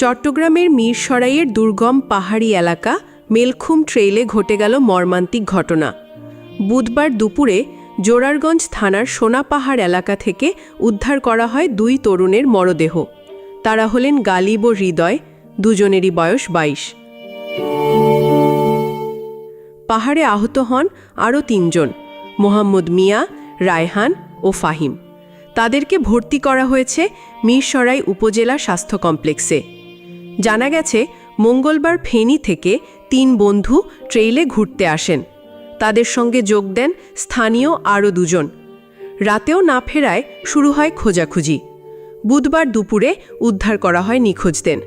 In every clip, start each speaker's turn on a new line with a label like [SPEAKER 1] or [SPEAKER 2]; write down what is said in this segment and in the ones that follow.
[SPEAKER 1] চট্টগ্রামের মীরসরাইয়ের দুর্গম পাহাড়ি এলাকা মেলখুম ট্রেইলে ঘটে গেল মর্মান্তিক ঘটনা। বুধবার দুপুরে জোরারগঞ্জ থানার সোনাপাহাড় এলাকা থেকে উদ্ধার করা হয় দুই তরুণের মরদেহ। তারা হলেন গালিব ও হৃদয়, দুজনেরই বয়স বাইশ। পাহাড়ে আহত হন আরও তিনজন, মোহাম্মদ মিয়া, রায়হান ও ফাহিম। তাদেরকে ভর্তি করা হয়েছে মিরসরাই উপজেলা স্বাস্থ্য কমপ্লেক্সে। জানা গেছে, মঙ্গলবার ফেনী থেকে তিন বন্ধু ট্রেইলে ঘুরতে আসেন। তাদের সঙ্গে যোগ দেন স্থানীয় আরও দুজন। রাতেও না ফেরায় শুরু হয় খোঁজাখুঁজি। বুধবার দুপুরে উদ্ধার করা হয় নিখোঁজদের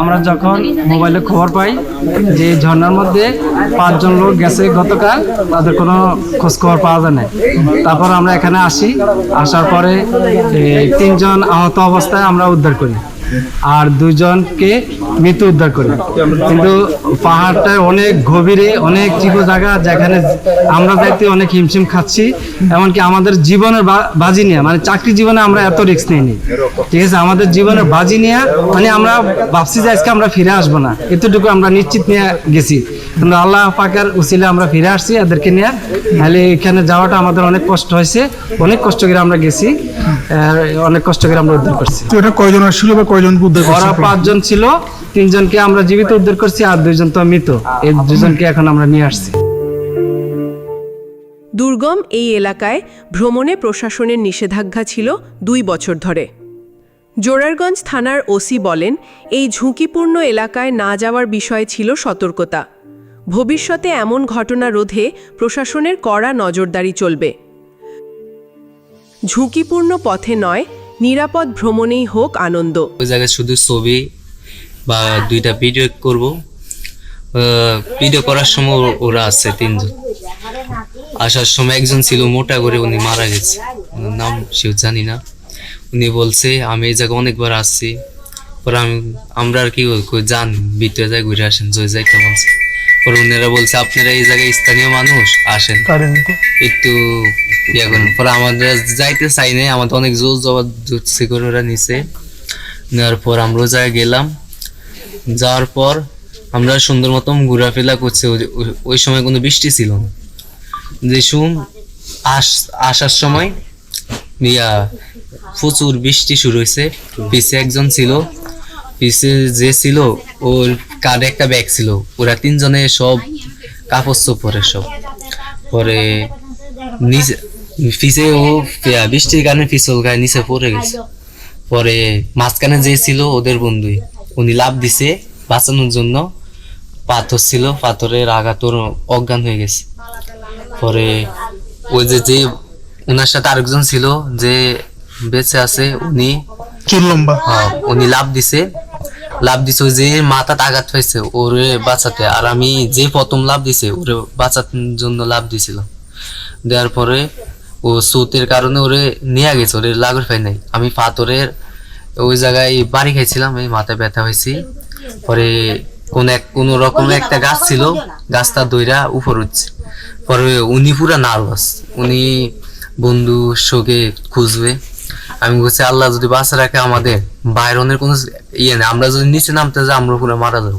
[SPEAKER 2] আমরা যখন মোবাইলে খবর পাই যে এই ঝর্ণার মধ্যে পাঁচজন লোক গেছে গতকাল, তাদের কোনো খোঁজ খবর পাওয়া যায় না তারপর আমরা এখানে আসি, আসার পরে তিনজন আহত অবস্থায় আমরা উদ্ধার করি। আর দুজনকে মৃত্যু উদ্ধার করি। কিন্তু পাহাড়টায় অনেক গভীরে, অনেক চিকো জায়গা যেখানে আমরা যাইতে অনেক হিমশিম খাচ্ছি, এমনকি আমাদের জীবনের বাজি নেওয়া মানে চাকরি জীবনে আমরা এত রিস্ক নিইনি। ঠিক আছে? আমাদের জীবনের বাজি নেওয়া মানে আমরা ভাবছি যে আজকে আমরা ফিরে আসব না। এতটুকু আমরা নিশ্চিত নিয়ে গেছি। কিন্তু আল্লাহ পাকের উচিলে আমরা ফিরে আসছি এদেরকে নিয়ে। তাহলে এখানে যাওয়াটা আমাদের অনেক কষ্ট হয়েছে। অনেক কষ্ট করে আমরা গেছি। অনেক কষ্ট করে আমরা উদ্ধার করছি।
[SPEAKER 3] এটা কয়জন আসছিল বা কয়জন উদ্ধার করছে?
[SPEAKER 2] ওরা পাঁচজন ছিল। তিনজনকে আমরা জীবিত উদ্ধার করছি আর দুইজন তো মৃত। এই দুজনকে এখন আমরা নিয়ে আসছি।
[SPEAKER 1] দুর্গম এই এলাকায় ভ্রমণে প্রশাসনের নিষেধাজ্ঞা ছিল দুই বছর ধরে। জোরারগঞ্জ থানার ওসি বলেন এই ঝুঁকিপূর্ণ এলাকায় না যাওয়ার বিষয়ে ছিল সতর্কতা। ভবিষ্যতে এমন ঘটনা রোধে প্রশাসনের কড়া নজরদারি চলবে। ঝুঁকিপূর্ণ পথে নয়, নিরাপদ ভ্রমণেই হোক আনন্দ।
[SPEAKER 4] ওই জায়গায় শুধু ছবি বা দুইটা ভিডিও করব। ভিডিও করার সময় ওরা আছে তিনজন। আসার সময় একজন ছিল মোটা করে, উনি মারা গেছে। ওনার নাম সেও জানি না। উনি বলছে, আমি এই জায়গায় অনেকবার আসছি। পরে আমি আমরা আর কি যান ভিতরে যাই, ঘুরে আসেন জয় যাইতে বলছে বলছে আপনারা এই জায়গায় স্থানীয় মানুষ? আসেন। একটু ইয়া করেন। পরে আমাদের যাইতে চাই নাই আমাদের অনেক জোর জবাব করে ওরা নিছে। নেওয়ার পর আমরাও গেলাম। যাওয়ার পর আমরা সুন্দর মতন ঘোরাফেরা করছি। ওই- সময় কোনো বৃষ্টি ছিল না। যে শুন আস আসার সময় ইয়া প্রচুর বৃষ্টি শুরু হয়েছে। পিছে একজন ছিল। পিছে যে ছিল ওর কাঁধে একটা ব্যাগ ছিল। ওরা তিনজনে সব কাপড় পরে সব। পরে নিচে পিছে ও বৃষ্টির কারণে পিছল গায়ে নিচে পড়ে গেছে। পরে মাঝখানে যে ছিল ওদের বন্ধুই উনি লাভ দিছে বাঁচানোর জন্য পাথর ছিল পাথরের আঘাত ওর অজ্ঞান হয়ে গেছে। পরে ওই যে যে ওনার সাথে আরেকজন ছিল যে বেঁচে আছে উনি
[SPEAKER 3] চুল লম্বা।
[SPEAKER 4] হ্যাঁ, উনি লাভ দিছে লাভ দিছে যে মাথাতে আঘাত হয়েছে ওরে বাঁচাতে। আর আমি যে প্রথম লাভ দিছে, ওরে বাঁচানোর জন্য লাভ দিছিলাম। দেওয়ার পরে ও স্রোতের কারণে ওরে নিয়ে গেছে, ওরে লাগর পাই নাই। আমি পাথরের ওই জায়গায় বাড়ি খাইছিলাম, এই মাথায় ব্যথা হয়েছি। পরে কোন এক, কোন রকম একটা গাছ ছিল, গাছটা দইরা উপর উঠছে। পরে উনি পুরা নার্ভাস। উনি বন্ধু শোকে খুঁজবে। আমি বলছি, আল্লাহ যদি বাঁচা রাখে আমাদের বাইরনের কোনো ইয়ে নেই। আমরা যদি নিচে নামতে যাই আমরা পুরো মারা যাব।